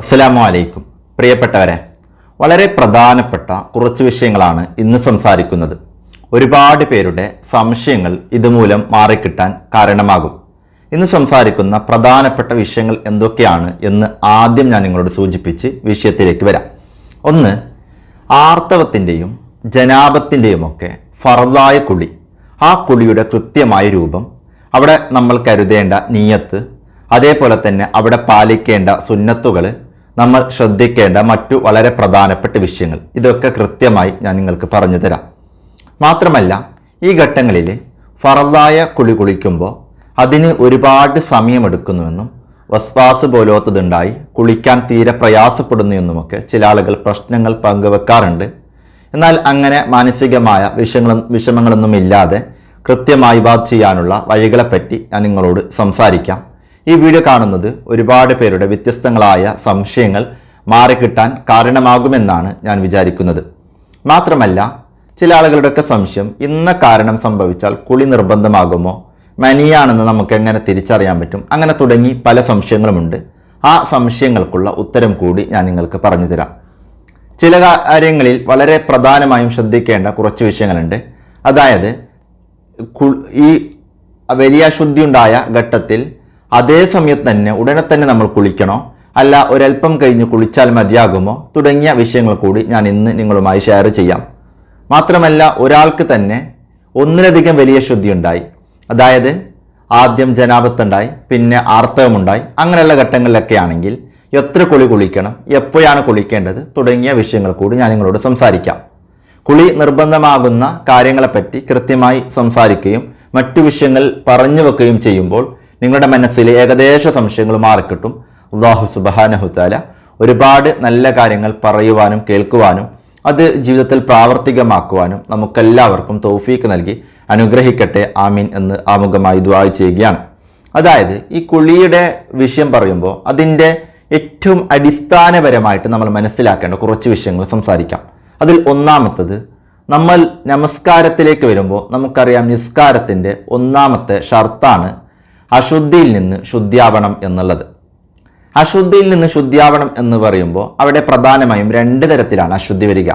അസ്സലാമു അലൈക്കും പ്രിയപ്പെട്ടവരെ വളരെ പ്രധാനപ്പെട്ട കുറച്ച് വിഷയങ്ങളാണ് ഇന്ന് സംസാരിക്കുന്നത്. ഒരുപാട് പേരുടെ സംശയങ്ങൾ ഇതുമൂലം മാറിക്കിട്ടാൻ കാരണമാകും. ഇന്ന് സംസാരിക്കുന്ന പ്രധാനപ്പെട്ട വിഷയങ്ങൾ എന്തൊക്കെയാണ് എന്ന് ആദ്യം ഞാൻ നിങ്ങളോട് സൂചിപ്പിച്ച് വിഷയത്തിലേക്ക് വരാം. ഒന്ന് ആർത്തവത്തിന്റെയും ജനാപത്തിന്റെയും ഒക്കെ ഫറലായ കുളി. ആ കുളിയുടെ കൃത്യമായ രൂപം അവിടെ നമ്മൾ കരുതേണ്ട നീയത്ത് അതേപോലെ തന്നെ അവിടെ പാലിക്കേണ്ട സുന്നത്തുകൾ നമ്മൾ ശ്രദ്ധിക്കേണ്ട മറ്റു വളരെ പ്രധാനപ്പെട്ട വിഷയങ്ങൾ. ഇതൊക്കെ കൃത്യമായി ഞാൻ നിങ്ങൾക്ക് പറഞ്ഞു തരാം. മാത്രമല്ല ഈ ഘട്ടങ്ങളിൽ ഫറലായ കുളി കുളിക്കുമ്പോൾ അതിന് ഒരുപാട് സമയമെടുക്കുന്നുവെന്നും വസ്വാസ് പോലോത്തതുണ്ടായി കുളിക്കാൻ തീരെ പ്രയാസപ്പെടുന്നു എന്നുമൊക്കെ ചില ആളുകൾ പ്രശ്നങ്ങൾ പങ്കുവെക്കാറുണ്ട്. എന്നാൽ അങ്ങനെ മാനസികമായ വിഷയങ്ങളും വിഷമങ്ങളൊന്നുമില്ലാതെ കൃത്യമായി ബാധ ചെയ്യാനുള്ള വഴികളെപ്പറ്റി ഞാൻ നിങ്ങളോട് സംസാരിക്കാം. ഈ വീഡിയോ കാണുന്നത് ഒരുപാട് പേരുടെ വ്യത്യസ്തങ്ങളായ സംശയങ്ങൾ മാറിക്കിട്ടാൻ കാരണമാകുമെന്നാണ് ഞാൻ വിചാരിക്കുന്നത്. മാത്രമല്ല ചില ആളുകളുടെയൊക്കെ സംശയം ഇന്ന കാരണം സംഭവിച്ചാൽ കുളി നിർബന്ധമാകുമോ? മനിയാണെന്ന് നമുക്ക് എങ്ങനെ തിരിച്ചറിയാൻ പറ്റും? അങ്ങനെ തുടങ്ങി പല സംശയങ്ങളുമുണ്ട്. ആ സംശയങ്ങൾക്കുള്ള ഉത്തരം കൂടി ഞാൻ നിങ്ങൾക്ക് പറഞ്ഞു തരാം. ചില കാര്യങ്ങളിൽ വളരെ പ്രധാനമായും ശ്രദ്ധിക്കേണ്ട കുറച്ച് വിഷയങ്ങളുണ്ട്. അതായത് ഈ വലിയ അശുദ്ധി ഉണ്ടായ ഘട്ടത്തിൽ അതേ സമയത്ത് തന്നെ ഉടനെ തന്നെ നമ്മൾ കുളിക്കണോ? അല്ല ഒരല്പം കഴിഞ്ഞ് കുളിച്ചാൽ മതിയാകുമോ? തുടങ്ങിയ വിഷയങ്ങൾ കൂടി ഞാൻ ഇന്ന് നിങ്ങളുമായി ഷെയർ ചെയ്യാം. മാത്രമല്ല ഒരാൾക്ക് തന്നെ ഒന്നിലധികം വലിയ ശുദ്ധി ഉണ്ടായി. അതായത് ആദ്യം ജനാപത്തുണ്ടായി പിന്നെ ആർത്തവമുണ്ടായി. അങ്ങനെയുള്ള ഘട്ടങ്ങളിലൊക്കെ ആണെങ്കിൽ എത്ര കുളി കുളിക്കണം എപ്പോഴാണ് കുളിക്കേണ്ടത് തുടങ്ങിയ വിഷയങ്ങൾ കൂടി ഞാൻ നിങ്ങളോട് സംസാരിക്കാം. കുളി നിർബന്ധമാകുന്ന കാര്യങ്ങളെപ്പറ്റി കൃത്യമായി സംസാരിക്കുകയും മറ്റു വിഷയങ്ങൾ പറഞ്ഞു വെക്കുകയും ചെയ്യുമ്പോൾ നിങ്ങളുടെ മനസ്സിലെ ഏകദേശ സംശയങ്ങൾ മാറിക്കിട്ടും. അള്ളാഹു സുബാനഹുത്താല ഒരുപാട് നല്ല കാര്യങ്ങൾ പറയുവാനും കേൾക്കുവാനും അത് ജീവിതത്തിൽ പ്രാവർത്തികമാക്കുവാനും നമുക്കെല്ലാവർക്കും തൗഫീക്ക് നൽകി അനുഗ്രഹിക്കട്ടെ. ആമീൻ എന്ന് ആമുഖമായി ദ്വാ ചെയ്യുകയാണ്. അതായത് ഈ കുളിയുടെ വിഷയം പറയുമ്പോൾ അതിന്റെ ഏറ്റവും അടിസ്ഥാനപരമായിട്ട് നമ്മൾ മനസ്സിലാക്കേണ്ട കുറച്ച് വിഷയങ്ങൾ സംസാരിക്കാം. അതിൽ ഒന്നാമത്തത് നമ്മൾ നമസ്കാരത്തിലേക്ക് വരുമ്പോൾ നമുക്കറിയാം നിസ്കാരത്തിന്റെ ഒന്നാമത്തെ ഷർത്താണ് അശുദ്ധിയിൽ നിന്ന് ശുദ്ധിയാവണം എന്നുള്ളത്. അശുദ്ധിയിൽ നിന്ന് ശുദ്ധിയാവണം എന്ന് പറയുമ്പോൾ അവിടെ പ്രധാനമായും രണ്ട് തരത്തിലാണ് അശുദ്ധി വരിക.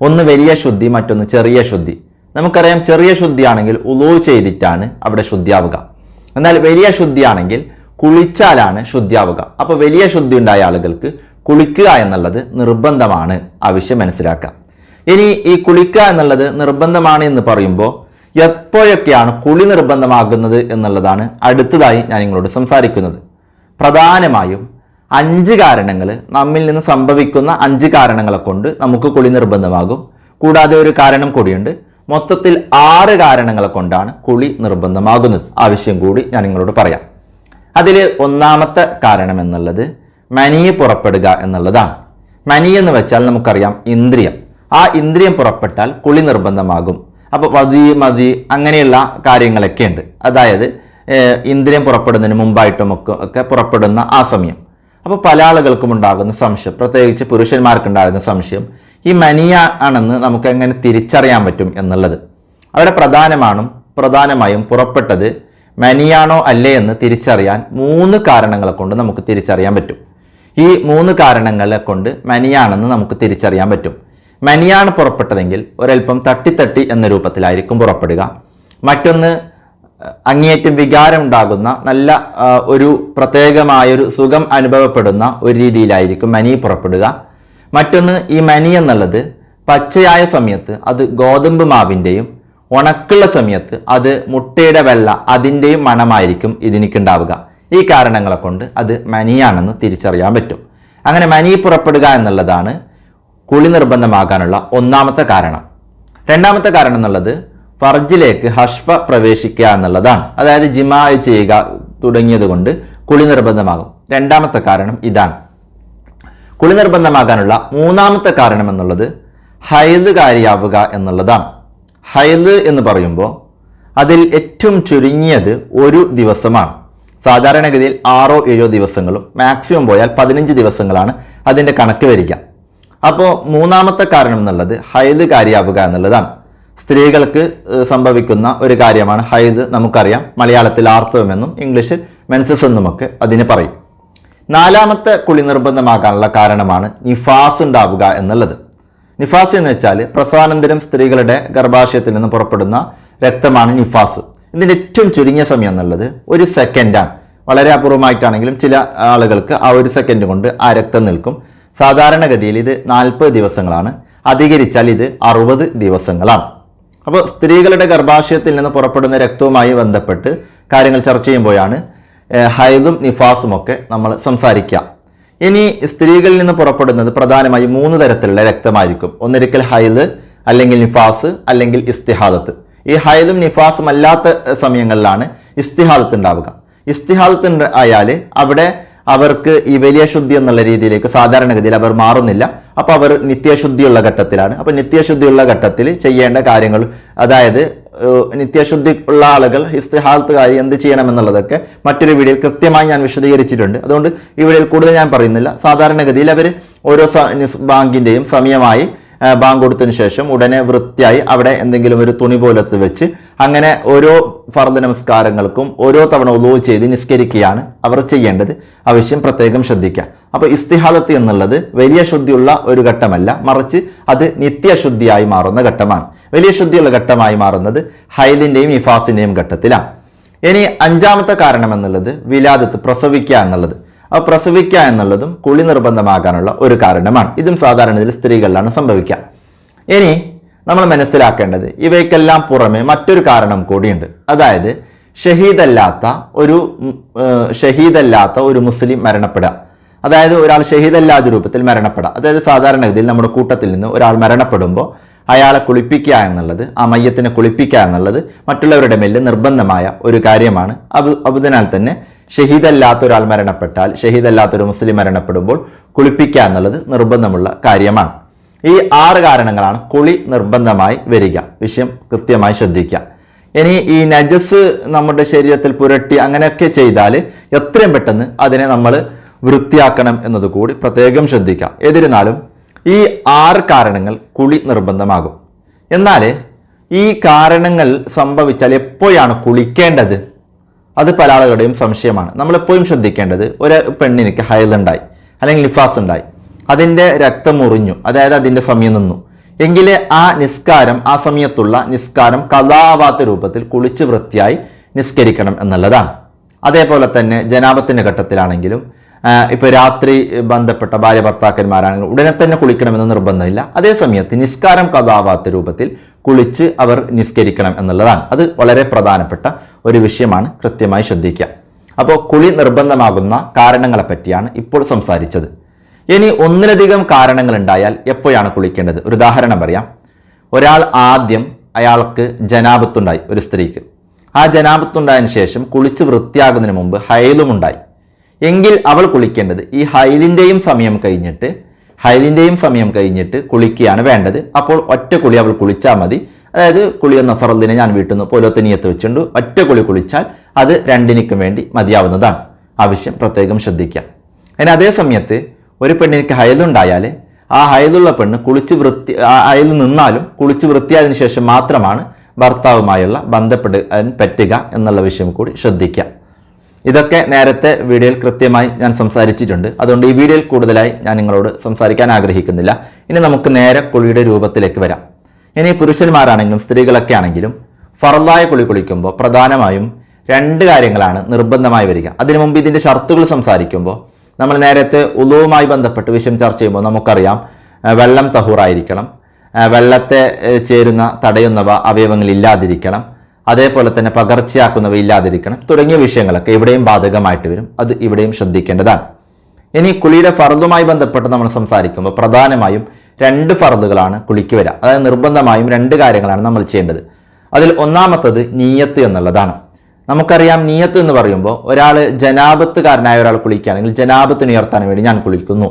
ഒന്ന് വലിയ ശുദ്ധി മറ്റൊന്ന് ചെറിയ ശുദ്ധി. നമുക്കറിയാം ചെറിയ ശുദ്ധിയാണെങ്കിൽ ഉളവ് ചെയ്തിട്ടാണ് അവിടെ ശുദ്ധിയാവുക. എന്നാൽ വലിയ ശുദ്ധിയാണെങ്കിൽ കുളിച്ചാലാണ് ശുദ്ധിയാവുക. അപ്പോൾ വലിയ ശുദ്ധി ഉണ്ടായ ആളുകൾക്ക് കുളിക്കുക എന്നുള്ളത് നിർബന്ധമാണ്. ആവശ്യം മനസ്സിലാക്കുക. ഇനി ഈ കുളിക്കുക എന്നുള്ളത് നിർബന്ധമാണ് എന്ന് പറയുമ്പോൾ എപ്പോഴൊക്കെയാണ് കുളി നിർബന്ധമാകുന്നത് എന്നുള്ളതാണ് അടുത്തതായി ഞാൻ നിങ്ങളോട് സംസാരിക്കുന്നത്. പ്രധാനമായും അഞ്ച് കാരണങ്ങൾ നമ്മിൽ നിന്ന് സംഭവിക്കുന്ന അഞ്ച് കാരണങ്ങളെ കൊണ്ട് നമുക്ക് കുളി നിർബന്ധമാകും. കൂടാതെ ഒരു കാരണം കൂടിയുണ്ട്. മൊത്തത്തിൽ ആറ് കാരണങ്ങളെ കൊണ്ടാണ് കുളി നിർബന്ധമാകുന്നത്. ആവശ്യം കൂടി ഞാൻ നിങ്ങളോട് പറയാം. അതിൽ ഒന്നാമത്തെ കാരണം എന്നുള്ളത് മനി പുറപ്പെടുക എന്നുള്ളതാണ്. മനി എന്ന് വെച്ചാൽ നമുക്കറിയാം ഇന്ദ്രിയം. ആ ഇന്ദ്രിയം പുറപ്പെട്ടാൽ കുളി നിർബന്ധമാകും. അപ്പോൾ വതി മതി അങ്ങനെയുള്ള കാര്യങ്ങളൊക്കെ ഉണ്ട്. അതായത് ഇന്ദ്രിയം പുറപ്പെടുന്നതിന് മുമ്പായിട്ടും ഒക്കെ ഒക്കെ പുറപ്പെടുന്ന ആ സമയം. അപ്പോൾ പല ആളുകൾക്കും ഉണ്ടാകുന്ന സംശയം പ്രത്യേകിച്ച് പുരുഷന്മാർക്കുണ്ടാകുന്ന സംശയം ഈ മനിയ ആണെന്ന് നമുക്ക് എങ്ങനെ തിരിച്ചറിയാൻ പറ്റും എന്നുള്ളത്. അവിടെ പ്രധാനമാണ് പ്രധാനമായും പുറപ്പെട്ടത് മനിയാണോ അല്ലേ എന്ന് തിരിച്ചറിയാൻ മൂന്ന് കാരണങ്ങളെ കൊണ്ട് നമുക്ക് തിരിച്ചറിയാൻ പറ്റും. ഈ മൂന്ന് കാരണങ്ങളെ കൊണ്ട് മനിയാണെന്ന് നമുക്ക് തിരിച്ചറിയാൻ പറ്റും. മനിയാണ് പുറപ്പെട്ടതെങ്കിൽ ഒരൽപ്പം തട്ടിത്തട്ടി എന്ന രൂപത്തിലായിരിക്കും പുറപ്പെടുക. മറ്റൊന്ന് അങ്ങേയറ്റം വികാരം ഉണ്ടാകുന്ന നല്ല ഒരു പ്രത്യേകമായൊരു സുഖം അനുഭവപ്പെടുന്ന ഒരു രീതിയിലായിരിക്കും മനി പുറപ്പെടുക. മറ്റൊന്ന് ഈ മനി എന്നുള്ളത് പച്ചയായ സമയത്ത് അത് ഗോതമ്പ് മാവിന്റെയും ഉണക്കുള്ള സമയത്ത് അത് മുട്ടയുടെ വെള്ള അതിന്റെയും മണമായിരിക്കും ഇതിനിക്കുണ്ടാവുക. ഈ കാരണങ്ങളെ കൊണ്ട് അത് മനിയാണെന്ന് തിരിച്ചറിയാൻ പറ്റും. അങ്ങനെ മനി പുറപ്പെടുക എന്നുള്ളതാണ് കുളി നിർബന്ധമാകാനുള്ള ഒന്നാമത്തെ കാരണം. രണ്ടാമത്തെ കാരണം എന്നുള്ളത് ഫർജിലേക്ക് ഹഷ്ഫ പ്രവേശിക്കുക എന്നുള്ളതാണ്. അതായത് ജിമാ ചെയ്യുക തുടങ്ങിയത് കൊണ്ട് കുളി നിർബന്ധമാകും. രണ്ടാമത്തെ കാരണം ഇതാണ്. കുളി നിർബന്ധമാകാനുള്ള മൂന്നാമത്തെ കാരണം എന്നുള്ളത് ഹൈദുകാരിയാവുക എന്നുള്ളതാണ്. ഹൈദ് എന്ന് പറയുമ്പോൾ അതിൽ ഏറ്റവും ചുരുങ്ങിയത് ഒരു ദിവസമാണ്. സാധാരണഗതിയിൽ ആറോ ഏഴോ ദിവസങ്ങളും മാക്സിമം പോയാൽ പതിനഞ്ച് ദിവസങ്ങളാണ് അതിന്റെ കണക്ക് വരിക. അപ്പോൾ മൂന്നാമത്തെ കാരണം എന്നുള്ളത് ഹൈദ് കാര്യാവുക എന്നുള്ളതാണ്. സ്ത്രീകൾക്ക് സംഭവിക്കുന്ന ഒരു കാര്യമാണ് ഹൈദ് നമുക്കറിയാം. മലയാളത്തിൽ ആർത്തവമെന്നും ഇംഗ്ലീഷിൽ മെൻസസ് എന്നുമൊക്കെ അതിന് പറയും. നാലാമത്തെ കുളി നിർബന്ധമാകാനുള്ള കാരണമാണ് നിഫാസ് ഉണ്ടാവുക എന്നുള്ളത്. നിഫാസ് എന്ന് വെച്ചാൽ പ്രസവാനന്തരം സ്ത്രീകളുടെ ഗർഭാശയത്തിൽ നിന്ന് പുറപ്പെടുന്ന രക്തമാണ് നിഫാസ്. ഇതിന്റെ ഏറ്റവും ചുരുങ്ങിയ സമയം എന്നുള്ളത് ഒരു സെക്കൻഡാണ് വളരെ അപൂർവമായിട്ടാണെങ്കിലും ചില ആളുകൾക്ക് ആ ഒരു സെക്കൻഡ് കൊണ്ട് ആ രക്തം നിൽക്കും. സാധാരണഗതിയിൽ ഇത് നാൽപ്പത് ദിവസങ്ങളാണ്. അധികരിച്ചാൽ ഇത് അറുപത് ദിവസങ്ങളാണ്. അപ്പോൾ സ്ത്രീകളുടെ ഗർഭാശയത്തിൽ നിന്ന് പുറപ്പെടുന്ന രക്തവുമായി ബന്ധപ്പെട്ട് കാര്യങ്ങൾ ചർച്ച ചെയ്യുമ്പോഴാണ് ഹൈദും നിഫാസും ഒക്കെ നമ്മൾ സംസാരിക്കുക ഇനി സ്ത്രീകളിൽ നിന്ന് പുറപ്പെടുന്നത് പ്രധാനമായി മൂന്ന് തരത്തിലുള്ള രക്തമായിരിക്കും. ഒന്നിരിക്കൽ ഹൈദ് അല്ലെങ്കിൽ നിഫാസ് അല്ലെങ്കിൽ ഇസ്തിഹാദത്ത്. ഈ ഹൈദും നിഫാസും അല്ലാത്ത സമയങ്ങളിലാണ് ഇസ്തിഹാദത്ത് ഉണ്ടാവുക. ഇസ്തിഹാദത്ത് ആയാൽ അവിടെ അവർക്ക് ഈ വലിയ ശുദ്ധി എന്നുള്ള രീതിയിലേക്ക് സാധാരണഗതിയിൽ അവർ മാറുന്നില്ല. അപ്പോൾ അവർ നിത്യശുദ്ധിയുള്ള ഘട്ടത്തിലാണ്. അപ്പോൾ നിത്യശുദ്ധിയുള്ള ഘട്ടത്തിൽ ചെയ്യേണ്ട കാര്യങ്ങൾ അതായത് നിത്യശുദ്ധി ഉള്ള ആളുകൾ ഇസ്തിഹാദത്തുകാരി എന്ത് ചെയ്യണം എന്നുള്ളതൊക്കെ മറ്റൊരു വീഡിയോയിൽ കൃത്യമായി ഞാൻ വിശദീകരിച്ചിട്ടുണ്ട്. അതുകൊണ്ട് ഈ വീഡിയോയിൽ കൂടുതൽ ഞാൻ പറയുന്നില്ല. സാധാരണഗതിയിൽ അവർ ഓരോ ബാങ്കിന്റെയും സമയമായി ബാങ്ക് കൊടുത്തതിന് ശേഷം ഉടനെ വൃത്തിയായി അവിടെ എന്തെങ്കിലും ഒരു തുണി പോലത്ത് വെച്ച് അങ്ങനെ ഓരോ ഫർദ് നമസ്കാരങ്ങൾക്കും ഓരോ തവണ ഉലോ ചെയ്ത് നിസ്കരിക്കുകയാണ് അവർ ചെയ്യേണ്ടത്. ആവശ്യം പ്രത്യേകം ശ്രദ്ധിക്കുക. അപ്പോൾ ഇസ്തിഹാദത്ത് എന്നുള്ളത് വലിയ ശുദ്ധിയുള്ള ഒരു ഘട്ടമല്ല. മറിച്ച് അത് നിത്യശുദ്ധിയായി മാറുന്ന ഘട്ടമാണ്. വലിയ ശുദ്ധിയുള്ള ഘട്ടമായി മാറുന്നത് ഹൈലിന്റെയും ഇഫാസിന്റെയും ഘട്ടത്തിലാണ്. ഇനി അഞ്ചാമത്തെ കാരണം എന്നുള്ളത് വിലാദത്ത് പ്രസവിക്കുക എന്നുള്ളത്. ആ പ്രസവിക്കുക എന്നുള്ളതും കുളി നിർബന്ധമാകാനുള്ള ഒരു കാരണമാണ്. ഇതും സാധാരണ സ്ത്രീകളിലാണ് സംഭവിക്കുക. ഇനി നമ്മൾ മനസ്സിലാക്കേണ്ടത് ഇവയ്ക്കെല്ലാം പുറമെ മറ്റൊരു കാരണം കൂടിയുണ്ട്. അതായത് ഷഹീദല്ലാത്ത ഒരു ഷഹീദല്ലാത്ത ഒരു മുസ്ലിം മരണപ്പെടുക. അതായത് ഒരാൾ ഷഹീദല്ലാത്ത രൂപത്തിൽ മരണപ്പെടുക. അതായത് സാധാരണഗതിയിൽ നമ്മുടെ കൂട്ടത്തിൽ നിന്ന് ഒരാൾ മരണപ്പെടുമ്പോൾ അയാളെ കുളിപ്പിക്കുക എന്നുള്ളത് ആ മയ്യത്തിനെ കുളിപ്പിക്കുക എന്നുള്ളത് മറ്റുള്ളവരുടെ മേലിൽ നിർബന്ധമായ ഒരു കാര്യമാണ്. അത് അതിനാൽ തന്നെ ഷഹീദല്ലാത്ത ഒരാൾ മരണപ്പെട്ടാൽ ഷഹീദല്ലാത്ത ഒരു മുസ്ലിം മരണപ്പെടുമ്പോൾ കുളിപ്പിക്കുക എന്നുള്ളത് നിർബന്ധമുള്ള കാര്യമാണ്. ഈ ആറ് കാരണങ്ങളാണ് കുളി നിർബന്ധമായി വരിക. വിഷയം കൃത്യമായി ശ്രദ്ധിക്കുക. ഇനി ഈ നജസ് നമ്മുടെ ശരീരത്തിൽ പുരട്ടി അങ്ങനെയൊക്കെ ചെയ്താൽ എത്രയും പെട്ടെന്ന് അതിനെ നമ്മൾ വൃത്തിയാക്കണം എന്നത് കൂടി പ്രത്യേകം ശ്രദ്ധിക്കുക. എന്നിരുന്നാലും ഈ ആറ് കാരണങ്ങൾ കുളി നിർബന്ധമാകും. എന്നാൽ ഈ കാരണങ്ങൾ സംഭവിച്ചാൽ എപ്പോഴാണ് കുളിക്കേണ്ടത്? അത് പല ആളുകളുടെയും സംശയമാണ്. നമ്മളെപ്പോഴും ശ്രദ്ധിക്കേണ്ടത് ഒരു പെണ്ണിനിക്ക് ഹയലുണ്ടായി അല്ലെങ്കിൽ നിഫാസ് ഉണ്ടായി അതിന്റെ രക്തം മുറിഞ്ഞു. അതായത് അതിന്റെ സമയം നിന്നു. എങ്കിൽ ആ നിസ്കാരം ആ സമയത്തുള്ള നിസ്കാരം കഥാവാത്ത രൂപത്തിൽ കുളിച്ച് വൃത്തിയായി നിസ്കരിക്കണം എന്നുള്ളതാണ്. അതേപോലെ തന്നെ ജനാപത്തിന്റെ ഘട്ടത്തിലാണെങ്കിലും ഇപ്പോൾ രാത്രി ബന്ധപ്പെട്ട ഭാര്യ ഭർത്താക്കന്മാരാണെങ്കിലും ഉടനെ തന്നെ കുളിക്കണമെന്ന് നിർബന്ധമില്ല. അതേ സമയത്ത് നിസ്കാരം കഥാവാത്ത രൂപത്തിൽ കുളിച്ച് അവർ നിസ്കരിക്കണം എന്നുള്ളതാണ്. അത് വളരെ പ്രധാനപ്പെട്ട ഒരു വിഷയമാണ് കൃത്യമായി ശ്രദ്ധിക്കുക. അപ്പോൾ കുളി നിർബന്ധമാകുന്ന കാരണങ്ങളെ പറ്റിയാണ് ഇപ്പോൾ സംസാരിച്ചത്. ഇനി ഒന്നിലധികം കാരണങ്ങൾ ഉണ്ടായാൽ എപ്പോഴാണ് കുളിക്കേണ്ടത്? ഒരു ഉദാഹരണം പറയാം. ഒരാൾ ആദ്യം അയാൾക്ക് ജനാപത്തുണ്ടായി ഒരു സ്ത്രീക്ക്. ആ ജനാപത്തുണ്ടായതിനു ശേഷം കുളിച്ച് വൃത്തിയാകുന്നതിന് മുമ്പ് ഹൈലുമുണ്ടായി. എങ്കിൽ അവൾ കുളിക്കേണ്ടത് ഈ ഹൈലിന്റെയും സമയം കഴിഞ്ഞിട്ട് ഹൈലിന്റെയും സമയം കഴിഞ്ഞിട്ട് കുളിക്കുകയാണ് വേണ്ടത്. അപ്പോൾ ഒറ്റ കുളി അവൾ കുളിച്ചാൽ മതി. അതായത് കുളി എന്ന ഫറദിനെ ഞാൻ വീട്ടിൽ നിന്ന് പോലത്തെ വെച്ചിട്ടുണ്ട്. ഒറ്റ കുളി കുളിച്ചാൽ അത് രണ്ടിനിക്കും വേണ്ടി മതിയാവുന്നതാണ്. ആവശ്യം പ്രത്യേകം ശ്രദ്ധിക്കുക. അതിന് അതേ സമയത്ത് ഒരു പെണ്ണിന് ഹയലുണ്ടായാൽ ആ ഹയലുള്ള പെണ്ണ് കുളിച്ച് വൃത്തി ഹയൽ നിന്നാലും കുളിച്ച് വൃത്തിയായതിനു ശേഷം മാത്രമാണ് ഭർത്താവുമായുള്ള ബന്ധപ്പെടാൻ പറ്റുക എന്നുള്ള വിഷയം കൂടി ശ്രദ്ധിക്കുക. ഇതൊക്കെ നേരത്തെ വീഡിയോയിൽ കൃത്യമായി ഞാൻ സംസാരിച്ചിട്ടുണ്ട്. അതുകൊണ്ട് ഈ വീഡിയോയിൽ കൂടുതലായി ഞാൻ നിങ്ങളോട് സംസാരിക്കാൻ ആഗ്രഹിക്കുന്നില്ല. ഇനി നമുക്ക് നേരെ കുളിയുടെ രൂപത്തിലേക്ക് വരാം. ഇനി പുരുഷന്മാരാണെങ്കിലും സ്ത്രീകളൊക്കെ ആണെങ്കിലും ഫറലായ കുളി കുളിക്കുമ്പോൾ പ്രധാനമായും രണ്ട് കാര്യങ്ങളാണ് നിർബന്ധമായി വരിക. അതിനു മുമ്പ് ഇതിന്റെ ഷർത്തുകൾ സംസാരിക്കുമ്പോൾ നമ്മൾ നേരത്തെ ഉലുവുമായി ബന്ധപ്പെട്ട് വിഷയം ചർച്ച ചെയ്യുമ്പോൾ നമുക്കറിയാം വെള്ളം തഹൂറായിരിക്കണം വെള്ളത്തെ ചേരുന്ന തടയുന്നവ അവയവങ്ങൾ ഇല്ലാതിരിക്കണം അതേപോലെ തന്നെ പകർച്ചയാക്കുന്നവ ഇല്ലാതിരിക്കണം തുടങ്ങിയ വിഷയങ്ങളൊക്കെ ഇവിടെയും ബാധകമായിട്ട് വരും. അത് ഇവിടെയും ശ്രദ്ധിക്കേണ്ടതാണ്. ഇനി കുളിയുടെ ഫർദുമായി ബന്ധപ്പെട്ട് നമ്മൾ സംസാരിക്കുമ്പോൾ പ്രധാനമായും രണ്ട് ഫർദുകളാണ് കുളിക്ക് വരിക. അതായത് നിർബന്ധമായും രണ്ട് കാര്യങ്ങളാണ് നമ്മൾ ചെയ്യേണ്ടത്. അതിൽ ഒന്നാമത്തത് നീയത്ത് എന്നുള്ളതാണ്. നമുക്കറിയാം നീയത്ത് എന്ന് പറയുമ്പോൾ ഒരാൾ ജനാപത്തുകാരനായ ഒരാൾ കുളിക്കുകയാണെങ്കിൽ ജനാപത്തിന് ഉയർത്താൻ വേണ്ടി ഞാൻ കുളിക്കുന്നു.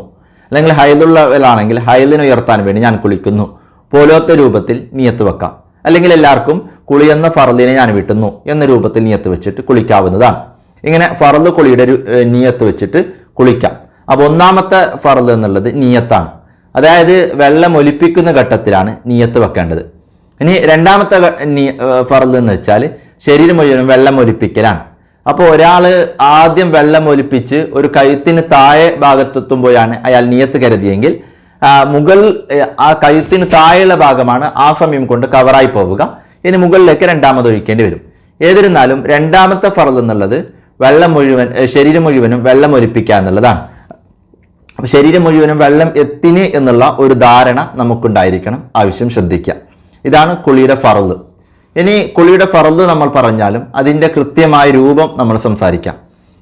അല്ലെങ്കിൽ ഹൈലുള്ളവരാണെങ്കിൽ ഹൈലിനെ ഉയർത്താൻ വേണ്ടി ഞാൻ കുളിക്കുന്നു. പോലത്തെ രൂപത്തിൽ നീയത്ത് വെക്കാം. അല്ലെങ്കിൽ എല്ലാവർക്കും കുളിയെന്ന ഫറലിനെ ഞാൻ വിട്ടുന്നു എന്ന രൂപത്തിൽ നീയത്ത് വെച്ചിട്ട് കുളിക്കാവുന്നതാണ്. ഇങ്ങനെ ഫറദ് കുളിയുടെ നീയത്ത് വെച്ചിട്ട് കുളിക്കാം. അപ്പോൾ ഒന്നാമത്തെ ഫറദ് എന്നുള്ളത് നീയത്താണ്. അതായത് വെള്ളം ഒലിപ്പിക്കുന്ന ഘട്ടത്തിലാണ് നീയത്ത് വെക്കേണ്ടത്. ഇനി രണ്ടാമത്തെ ഫറൽ എന്ന് വെച്ചാൽ ശരീരം മുഴുവനും വെള്ളം ഒലിപ്പിക്കലാണ്. അപ്പോൾ ഒരാൾ ആദ്യം വെള്ളം ഒലിപ്പിച്ച് ഒരു കഴുത്തിന് താഴെ ഭാഗത്തെത്തുമ്പോഴാണ് അയാൾ നിയത്ത് കരുതിയെങ്കിൽ മുകൾ ആ കഴുത്തിന് താഴെയുള്ള ഭാഗമാണ് ആ സമയം കൊണ്ട് കവറായി പോവുക. ഇനി മുകളിലേക്ക് രണ്ടാമത് ഒഴിക്കേണ്ടി വരും. ഏതിരുന്നാലും രണ്ടാമത്തെ ഫറൽ എന്നുള്ളത് വെള്ളം മുഴുവൻ ശരീരം മുഴുവനും വെള്ളം ഒലിപ്പിക്കുക എന്നുള്ളതാണ്. അപ്പൊ ശരീരം മുഴുവനും വെള്ളം എത്തിന് എന്നുള്ള ഒരു ധാരണ നമുക്കുണ്ടായിരിക്കണം. ആവശ്യം ശ്രദ്ധിക്കുക. ഇതാണ് കുളിയുടെ ഫറൽ ഇനി കുളിയുടെ ഫറദ് നമ്മൾ പറഞ്ഞാലും അതിന്റെ കൃത്യമായ രൂപം നമ്മൾ സംസാരിക്കാം.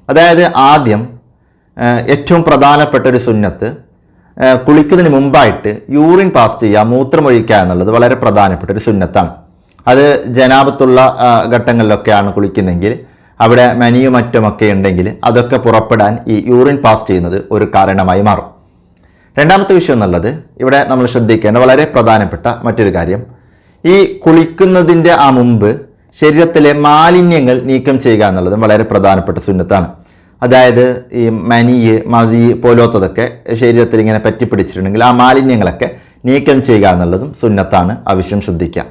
അതായത് ആദ്യം ഏറ്റവും പ്രധാനപ്പെട്ട ഒരു സുന്നത്ത് കുളിക്കുന്നതിന് മുമ്പായിട്ട് യൂറിൻ പാസ് ചെയ്യുക മൂത്രമൊഴിക്കുക എന്നുള്ളത് വളരെ പ്രധാനപ്പെട്ട ഒരു സുന്നത്താണ്. അത് ജനാപത്തുള്ള ഘട്ടങ്ങളിലൊക്കെയാണ് കുളിക്കുന്നെങ്കിൽ അവിടെ മനിയും മറ്റുമൊക്കെ ഉണ്ടെങ്കിൽ അതൊക്കെ പുറപ്പെടാൻ ഈ യൂറിൻ പാസ് ചെയ്യുന്നത് ഒരു കാരണമായി മാറും. രണ്ടാമത്തെ വിഷയം എന്നുള്ളത് ഇവിടെ നമ്മൾ ശ്രദ്ധിക്കേണ്ട വളരെ പ്രധാനപ്പെട്ട മറ്റൊരു കാര്യം ഈ കുളിക്കുന്നതിന്റെ ആ മുമ്പ് ശരീരത്തിലെ മാലിന്യങ്ങൾ നീക്കം ചെയ്യുക എന്നുള്ളതും വളരെ പ്രധാനപ്പെട്ട സുന്നത്താണ്. അതായത് ഈ മനി മതി പോലോത്തതൊക്കെ ശരീരത്തിൽ ഇങ്ങനെ പറ്റിപ്പിടിച്ചിട്ടുണ്ടെങ്കിൽ ആ മാലിന്യങ്ങളൊക്കെ നീക്കം ചെയ്യുക എന്നുള്ളതും സുന്നത്താണ്. ആവശ്യം ശ്രദ്ധിക്കുക.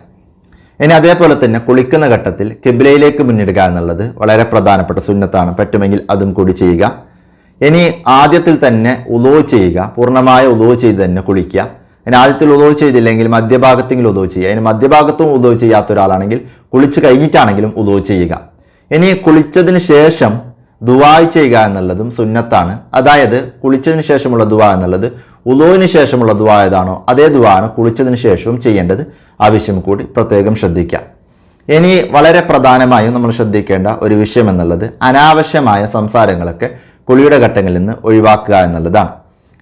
ഇനി അതേപോലെ തന്നെ കുളിക്കുന്ന ഘട്ടത്തിൽ കിബിലയിലേക്ക് മുന്നിടുക എന്നുള്ളത് വളരെ പ്രധാനപ്പെട്ട സുന്നത്താണ്. പറ്റുമെങ്കിൽ അതും കൂടി ചെയ്യുക. ഇനി ആദ്യത്തിൽ തന്നെ ഉലോ ചെയ്യുക. പൂർണമായ ഉലോ ചെയ്ത് തന്നെ കുളിക്കുക. ഇനി ആദ്യത്തിൽ ഉദവ് ചെയ്തില്ലെങ്കിൽ മധ്യഭാഗത്തെങ്കിലും ഉദോ ചെയ്യുക. അതിന് മധ്യഭാഗത്തും ഉദവ് ചെയ്യാത്ത ഒരാളാണെങ്കിൽ കുളിച്ച് കഴിഞ്ഞിട്ടാണെങ്കിലും ഉദോ ചെയ്യുക. ഇനി കുളിച്ചതിന് ശേഷം ദുവായ് ചെയ്യുക എന്നുള്ളതും സുന്നത്താണ്. അതായത് കുളിച്ചതിന് ശേഷമുള്ള ദുവാ എന്നുള്ളത് ഉദോവിന് ശേഷമുള്ള ദുവാ ഏതാണോ അതേ ദുവാ ആണ് കുളിച്ചതിന് ശേഷവും ചെയ്യേണ്ടത്. ആവശ്യം കൂടി പ്രത്യേകം ശ്രദ്ധിക്കുക. ഇനി വളരെ പ്രധാനമായും നമ്മൾ ശ്രദ്ധിക്കേണ്ട ഒരു വിഷയം എന്നുള്ളത് അനാവശ്യമായ സംസാരങ്ങളൊക്കെ കുളിയുടെ ഘട്ടങ്ങളിൽ നിന്ന് ഒഴിവാക്കുക എന്നുള്ളതാണ്.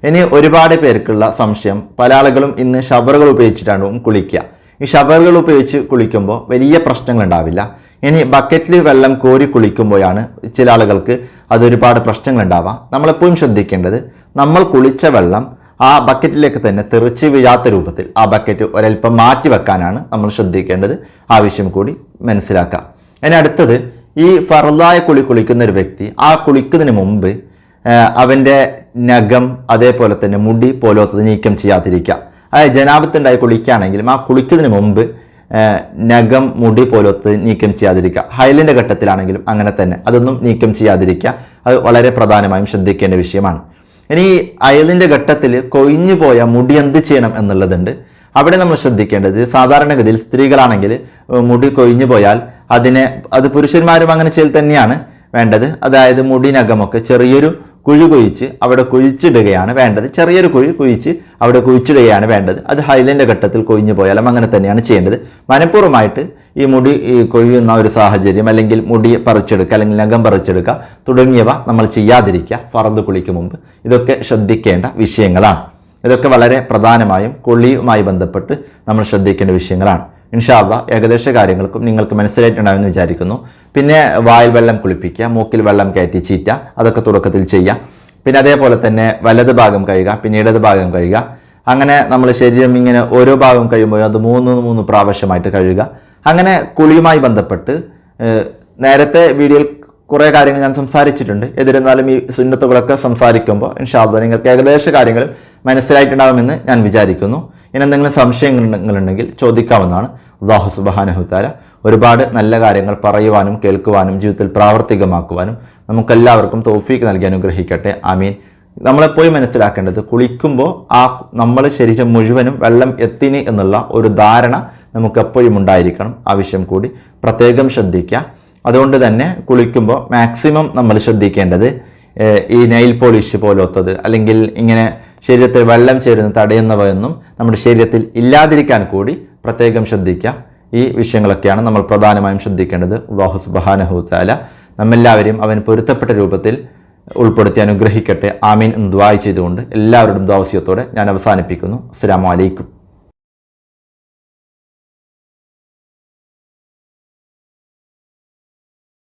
ഇനി ഒരുപാട് പേർക്കുള്ള സംശയം. പല ആളുകളും ഇന്ന് ഷവറുകൾ ഉപയോഗിച്ചിട്ടാണ് കുളിക്കുക. ഈ ഷവറുകൾ ഉപയോഗിച്ച് കുളിക്കുമ്പോൾ വലിയ പ്രശ്നങ്ങൾ ഉണ്ടാവില്ല ഇനി ബക്കറ്റിൽ വെള്ളം കോരി കുളിക്കുമ്പോഴാണ് ചില ആളുകൾക്ക് അതൊരുപാട് പ്രശ്നങ്ങൾ ഉണ്ടാവാം നമ്മളെപ്പോഴും ശ്രദ്ധിക്കേണ്ടത് നമ്മൾ കുളിച്ച വെള്ളം ആ ബക്കറ്റിലേക്ക് തന്നെ തെറിച്ച് വീഴാത്ത രൂപത്തിൽ ആ ബക്കറ്റ് ഒരൽപ്പം മാറ്റി വെക്കാനാണ് നമ്മൾ ശ്രദ്ധിക്കേണ്ടത്. ആവശ്യം കൂടി മനസ്സിലാക്കുക ഇനി അടുത്തത് ഈ ഫറലായ കുളി കുളിക്കുന്ന ഒരു വ്യക്തി ആ കുളിക്കുന്നതിന് മുമ്പ് അവന്റെ നഖം അതേപോലെ തന്നെ മുടി പോലത്തത് നീക്കം ചെയ്യാതിരിക്കുക. അതായത് ജനാപത്തുണ്ടായി കുളിക്കുകയാണെങ്കിലും ആ കുളിക്കുന്നതിന് മുമ്പ് നഖം മുടി പോലത്തത് നീക്കം ചെയ്യാതിരിക്കുക. ഹൈലിന്റെ ഘട്ടത്തിലാണെങ്കിലും അങ്ങനെ തന്നെ. അതൊന്നും നീക്കം ചെയ്യാതിരിക്കുക. അത് വളരെ പ്രധാനമായും ശ്രദ്ധിക്കേണ്ട വിഷയമാണ്. ഇനി അയലിന്റെ ഘട്ടത്തിൽ കൊഴിഞ്ഞു പോയ മുടി എന്ത് ചെയ്യണം എന്നുള്ളതുണ്ട്. അവിടെ നമ്മൾ ശ്രദ്ധിക്കേണ്ടത് സാധാരണഗതിയിൽ സ്ത്രീകളാണെങ്കിൽ മുടി കൊഴിഞ്ഞു പോയാൽ അതിനെ അത് പുരുഷന്മാരും അങ്ങനെ ചെയ്യൽ തന്നെയാണ് വേണ്ടത്. അതായത് മുടിനകമൊക്കെ ചെറിയൊരു കുഴി കുഴിച്ച് അവിടെ കുഴിച്ചിടുകയാണ് വേണ്ടത്. ചെറിയൊരു കുഴി കുഴിച്ച് അവിടെ കുഴിച്ചിടുകയാണ് വേണ്ടത്. അത് ഹൈലന്റെ ഘട്ടത്തിൽ കൊഴിഞ്ഞു പോയാലും അങ്ങനെ തന്നെയാണ് ചെയ്യേണ്ടത്. മനഃപൂർവമായിട്ട് ഈ മുടി കൊഴിയുന്ന ഒരു സാഹചര്യം അല്ലെങ്കിൽ മുടി പറിച്ചെടുക്കുക അല്ലെങ്കിൽ നഖം പറിച്ചെടുക്കുക തുടങ്ങിയവ നമ്മൾ ചെയ്യാതിരിക്കുക. ഫറന്ന് കുളിക്ക് മുമ്പ്. ഇതൊക്കെ ശ്രദ്ധിക്കേണ്ട വിഷയങ്ങളാണ്. ഇതൊക്കെ വളരെ പ്രധാനമായും കുളിയുമായി ബന്ധപ്പെട്ട് നമ്മൾ ശ്രദ്ധിക്കേണ്ട വിഷയങ്ങളാണ്. ഇൻഷാല്ല ഏകദേശ കാര്യങ്ങൾക്കും നിങ്ങൾക്ക് മനസ്സിലായിട്ടുണ്ടാവുമെന്ന് വിചാരിക്കുന്നു. പിന്നെ വായിൽ വെള്ളം കുളിപ്പിക്കുക മൂക്കിൽ വെള്ളം കയറ്റി ചീറ്റ അതൊക്കെ തുടക്കത്തിൽ ചെയ്യുക. പിന്നെ അതേപോലെ തന്നെ വലത് ഭാഗം കഴുകുക പിന്നെ ഇടത് ഭാഗം കഴുകുക. അങ്ങനെ നമ്മൾ ശരീരം ഇങ്ങനെ ഓരോ ഭാഗം കഴിയുമ്പോഴും അത് മൂന്ന് മൂന്ന് പ്രാവശ്യമായിട്ട് കഴുകുക. അങ്ങനെ കുളിയുമായി ബന്ധപ്പെട്ട് നേരത്തെ വീഡിയോയിൽ കുറേ കാര്യങ്ങൾ ഞാൻ സംസാരിച്ചിട്ടുണ്ട്. എതിരെന്നാലും ഈ സുന്നത്തുകളൊക്കെ സംസാരിക്കുമ്പോൾ ഇൻഷാല്ല നിങ്ങൾക്ക് ഏകദേശ കാര്യങ്ങൾ മനസ്സിലായിട്ടുണ്ടാകുമെന്ന് ഞാൻ വിചാരിക്കുന്നു. ഇനി എന്തെങ്കിലും സംശയങ്ങളുണ്ടെങ്കിൽ ചോദിക്കാവുന്നതാണ്. അള്ളാഹു സുബാനഹുത്താല ഒരുപാട് നല്ല കാര്യങ്ങൾ പറയുവാനും കേൾക്കുവാനും ജീവിതത്തിൽ പ്രാവർത്തികമാക്കുവാനും നമുക്കെല്ലാവർക്കും തോഫീക്ക് നൽകി അനുഗ്രഹിക്കട്ടെ. ആമീൻ. നമ്മളെപ്പോഴും മനസ്സിലാക്കേണ്ടത് കുളിക്കുമ്പോൾ ആ നമ്മൾ ശരീരം മുഴുവനും വെള്ളം എത്തിന് എന്നുള്ള ഒരു ധാരണ നമുക്ക് എപ്പോഴും ഉണ്ടായിരിക്കണം. ആവശ്യം കൂടി പ്രത്യേകം ശ്രദ്ധിക്കുക. അതുകൊണ്ട് തന്നെ കുളിക്കുമ്പോൾ മാക്സിമം നമ്മൾ ശ്രദ്ധിക്കേണ്ടത് ഈ നെയിൽ പോളിഷ് പോലത്തത് അല്ലെങ്കിൽ ഇങ്ങനെ ശരീരത്തിൽ വെള്ളം ചേരുന്ന തടയുന്നവയൊന്നും നമ്മുടെ ശരീരത്തിൽ ഇല്ലാതിരിക്കാൻ കൂടി പ്രത്യേകം ശ്രദ്ധിക്കുക. ഈ വിഷയങ്ങളൊക്കെയാണ് നമ്മൾ പ്രധാനമായും ശ്രദ്ധിക്കേണ്ടത്. അള്ളാഹു സുബാനഹു താല നമ്മെല്ലാവരെയും അവൻ പൊരുത്തപ്പെട്ട രൂപത്തിൽ ഉൾപ്പെടുത്തി അനുഗ്രഹിക്കട്ടെ. ആമീൻ എന്ന് ദ്വായി ചെയ്തുകൊണ്ട് എല്ലാവരുടെയും ദൗസ്യത്തോടെ ഞാൻ അവസാനിപ്പിക്കുന്നു. അസ്സാം വലൈക്കും